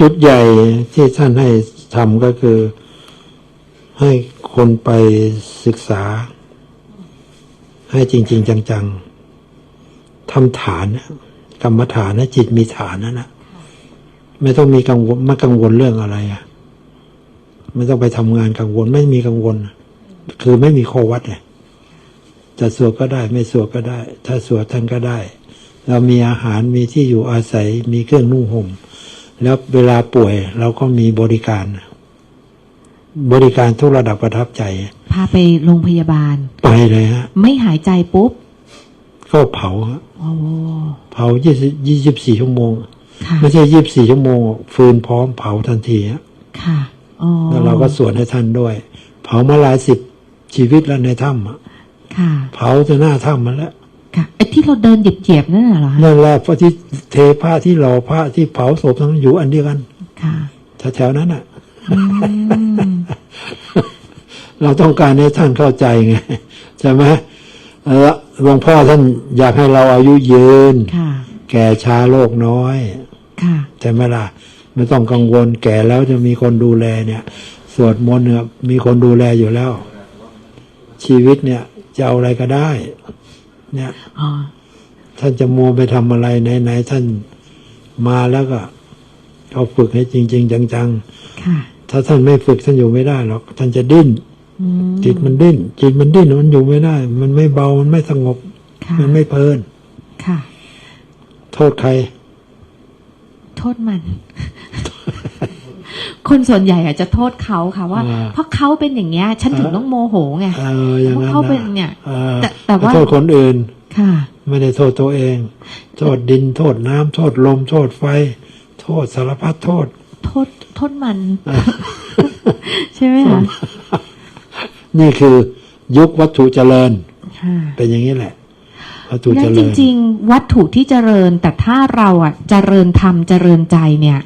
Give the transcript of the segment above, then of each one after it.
จุดใหญ่ที่ท่านให้ทำก็คือ ให้คนไปศึกษา ให้จริง ๆ จัง ๆทำฐานกรรมฐานนะจิตมีฐานนั่นนะไม่ต้องมีกังวลไม่กังวลเรื่องอะไรอะไม่ต้องไปทำงานกังวลไม่มีกังวล คือไม่มีข้อวัดเลยจะสวดก็ได้ ไม่สวดก็ได้ ถ้าสวดท่านก็ได้ เรามีอาหารมีที่อยู่อาศัยมีเครื่องนุ่งห่ม แล้วเวลาป่วยเราก็มีบริการ บริการทุกระดับประทับใจ พาไปโรงพยาบาล ไปเลยฮะ ไม่หายใจปุ๊บ ก็เผาฮะโอ้เผายี่สิบยี่สิบสี่ชั่วโมงค่ะไม่ใช่ยี่สิบสี่ชั่วโมงหรอกฟืนพร้อมเผาทันทีฮะค่ะอ๋อแล้วเราก็สวดให้ท่านด้วย เผามาหลายสิบชีวิตแล้วในถ้ำอะค่ะ เผาจนหน้าถ้ำมาแล้ว ค่ะไอ้ที่เราเดินเหยียบๆนั่นน่ะเหรอคะนั่นแหละพระที่เทผ้าที่หล่อพระที่เผาศพทั้งอยู่อันเดียวกัน ค่ะแถวๆนั้นอะอืมเราต้องการให้ท่านเข้าใจไงใช่ไหมเออหลวงพ่อท่านอยากให้เราอายุยืนค่ะแก่ช้าโลกน้อยค่ะใช่ไหมล่ะไม่ต้องกังวลแก่แล้วจะมีคนดูแลเนี่ย สวดมนต์เนี่ยมีคนดูแลอยู่แล้ว ชีวิตเนี่ยจะเอาอะไรก็ได้ เนี่ยอ๋อท่านจะมัวไปทำอะไรไหนๆท่านมาแล้วก็เขาฝึกให้จริง ๆ จังค่ะๆถ้าท่านไม่ฝึกท่านอยู่ไม่ได้หรอก ท่านจะดิ้นอืมจิตมันดิ้น จิตมันดิ้นมันอยู่ไม่ได้ มันไม่เบามันไม่สงบค่ะมันไม่เพลินค่ะ โทษใคร โทษมัน คนส่วนใหญ่อะจะโทษเขาค่ะว่า อ่าเพราะเขาเป็นอย่างเงี้ย ฉันถึงต้องโมโหไงเอออย่างนั้นเพราะเขาเป็นเนี่ย ออแต่แต่ว่า โทษคนอื่น ค่ะ ไม่ได้โทษตัวเอง โทษดินโทษน้ำโทษลม โทษไฟ โทษสารพัดโทษ โทษโทษมัน ใช่ไหมคะนี่คือยุควัตถุเจริญ ค่ะเป็นอย่างนี้แหละ วัตถุเจนั่นริจญริง ๆ วัตถุที่เจริญแต่ถ้าเราอะเจริญธรรมเจริญใจเนี่ย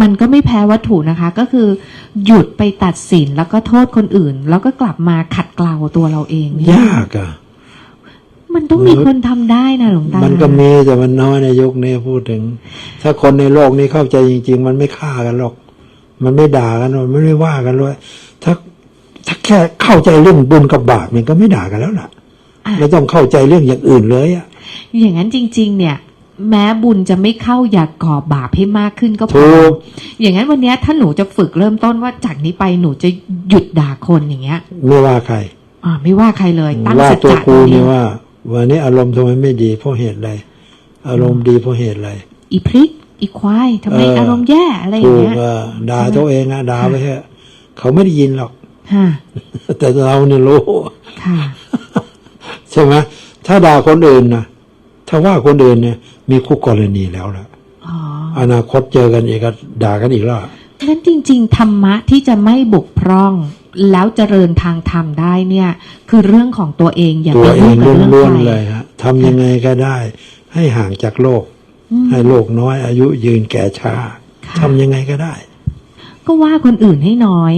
มันก็ไม่แพ้วัตถุนะคะ ก็คือหยุดไปตัดสินแล้วก็โทษคนอื่น แล้วก็กลับมาขัดเกลาตัวเราเองเนี่ยยากอะมันต้องมีคนทำได้นะหลวงตา มันก็มีแต่มันน้อยในยุคนี้พูดถึง ถ้าคนในโลกนี้เข้าใจจริง ๆ มันไม่ฆ่ากันหรอก มันไม่ด่ากันหรอกมันไม่ว่ากันเลยถ้าถ้าแค่เข้าใจเรื่องบุญกับบาปมันก็ไม่ด่ากันแล้วล่ะอะไม่ต้องเข้าใจเรื่องอย่างอื่นเลยอะอย่างนั้นจริง ๆ เนี่ย แม้บุญจะไม่เข้าอย่าก่อบาปให้มากขึ้นก็พถูอกอย่างนั้นวันเนี้ยถ้าหนูจะฝึกเริ่มต้นว่าจากนี้ไปหนูจะหยุดด่าคนอย่างเงี้ย ไม่ว่าใคร อ่าไม่ว่าใครเลย ตั้งว่าสัจตัวจะกูตรงนี่ว่า วันนี้อารมณ์ทำไมไม่ดีเพราะเหตุอะไรอารมณ์ดีเพราะเหตุอะไรอีพริกอีควายทำไมเออออารมณ์แย่อะไรอย่าถูงกเงี้ยเออด่าตัวเองนะด่าไปเถอะเขาไม่ได้ยินหรอกฮะแต่เราเนี่ยรู้ ค่ะ ใช่ไหมถ้าด่าคนอื่นนะ ถ้าว่าคนอื่นเนี่ยมีคู่กรณีแล้วล่ะอ๋ออนาคตเจอกันอีกก็ด่ากันอีกแล้วงั้นจริง ๆ ธรรมะที่จะไม่บกพร่องแล้วเจริญทางธรรมได้เนี่ย คือเรื่องของตัวเองอย่าตัไปวเอยุ่งงกับเรื่องล้วนใครๆเลยฮะทำยังไงก็ได้ ให้ห่างจากโลกอืมให้โลกน้อยอายุยืนแก่ช้าค่ะทำยังไงก็ได้ ก็ว่าคนอื่นให้น้อย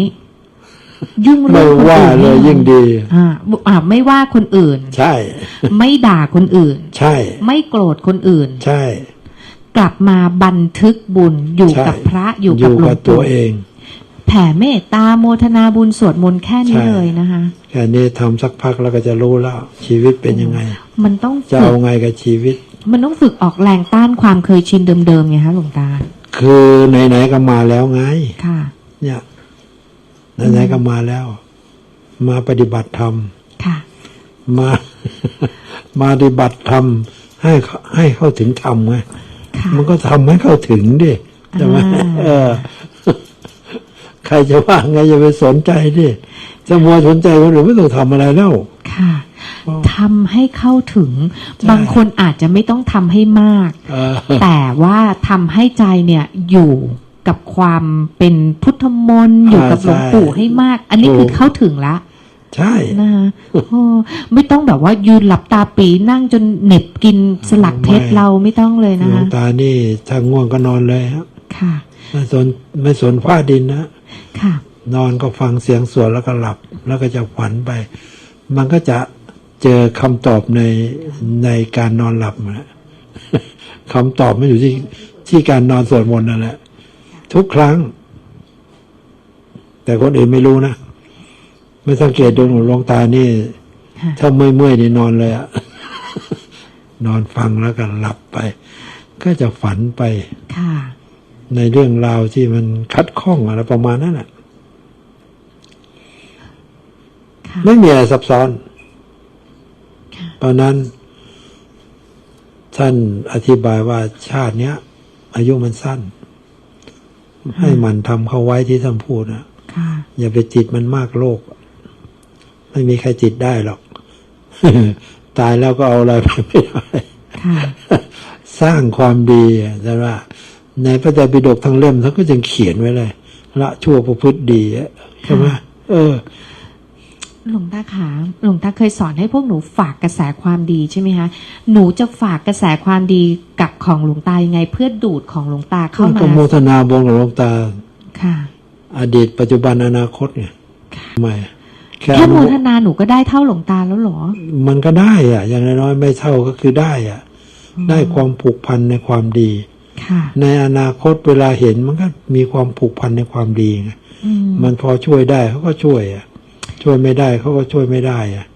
ยุ่งไม่เรื่องคนว่าอื่นเลให้ยน้อยิ่งดีอ่าบุอ่าไม่ว่าคนอื่น ใช่ ไม่ด่าคนอื่น ใช่ ไม่โกรธคนอื่น ใช่ กลับมาบันทึกบุญอยู่ใช่กับพระอยู่อกับยู่หลวกังบตัวปู่เอง แผ่เมตตาโมทนาบุญสวดมนต์แค่นี้ใช่เลยนะคะแค่นี้ทำสักพักแล้วก็จะรู้แล้ว ชีวิตเป็นยังไง มันต้องจะฝึเอากไงกับชีวิต มันต้องฝึกออกแรงต้านความเคยชินเดิมๆไงฮะหลวงตา คือไหนๆก็มาแล้วไงค่ะ เนี่ย ไหนๆก็มาแล้ว มาปฏิบัติธรรมค่ะมา มาปฏิบัติธรรมให้ให้เข้าถึงธรรมไงค่ะมันก็ทำให้เข้าถึงดิใช่ไหมอ่าเออ ใครจะว่าไงอย่าไปสนใจดิจะมัวสนใจคนอื่นไม่ต้องทำอะไรแล้วค่ะอ๋อทำให้เข้าถึงใช่บางคนอาจจะไม่ต้องทำให้มากเออแต่ว่าทำให้ใจเนี่ยอยู่ กับความเป็นพุทธมนต์อยู่กับหลวงปู่ให้มาก อันนี้คือเข้าถึงละใช่นะคะโอ้ไม่ต้องแบบว่ายืนหลับตาปีนั่งจนเหน็บกินสลักเพชรเราไม่ต้องเลยหนะลวงคะตานี่ถ้าง่วงก็นอนเลยครับค่ะ ไม่สนไม่สนฟ้าดินนะค่ะ นอนก็ฟังเสียงสวดแล้วก็หลับ แล้วก็จะฝันไป มันก็จะเจอคำตอบในในการนอนหลับนะคำตอบมันอยู่ที่ที่การนอนสวดมนต์นั่นแหละ ทุกครั้ง แต่คนอื่นไม่รู้นะไม่สังเกตดูหลวงตานี่ค่ะถ้าเมื่อยๆนี่นอนเลยอะนอนฟังแล้วก็หลับไป ก็จะฝันไปค่ะในเรื่องราวที่มันคัดข้องอะไรประมาณนั้นแหะค่ะไม่มีอะไรซับซ้อนค่ะเพราะนั้น ท่านอธิบายว่าชาติเนี้ย อายุมันสั้น ให้มันทำเข้าไว้ที่ท่านพูดนะค่ะอย่าไปจิตมันมากโลก ไม่มีใครจิตได้หรอก ตายแล้วก็เอาอะไรไปไม่ได้ค่ะสร้างความดีอะแต่ว่า ในพระไตรปิฎกทั้งเล่มท่านก็ยังเขียนไว้เลยละชั่วประพฤติดีอะใช่ไหมเออ หลวงตาขาหลวงตาเคยสอนให้พวกหนูฝากกระแสความดีใช่ไหมคะหนูจะฝากกระแสความดีกับของหลวงตายังไง เพื่อดูดของหลวงตาเข้ามาก็โมทนาบงกับหลวงตาค่ะ อดีตปัจจุบันอนาคตไงทำไมแค่แค่โมอทนาหนูก็ได้เท่าหลวงตาแล้วเหรอ มันก็ได้อะอย่างน้อยๆไม่เท่าก็คือได้อะได้ความผูกพันในความดีค่ะในอนาคตเวลาเห็นมันก็มีความผูกพันในความดีไงอืมมันพอช่วยได้เขาก็ช่วยอะ ช่วยไม่ได้เขาก็ช่วยไม่ได้อะ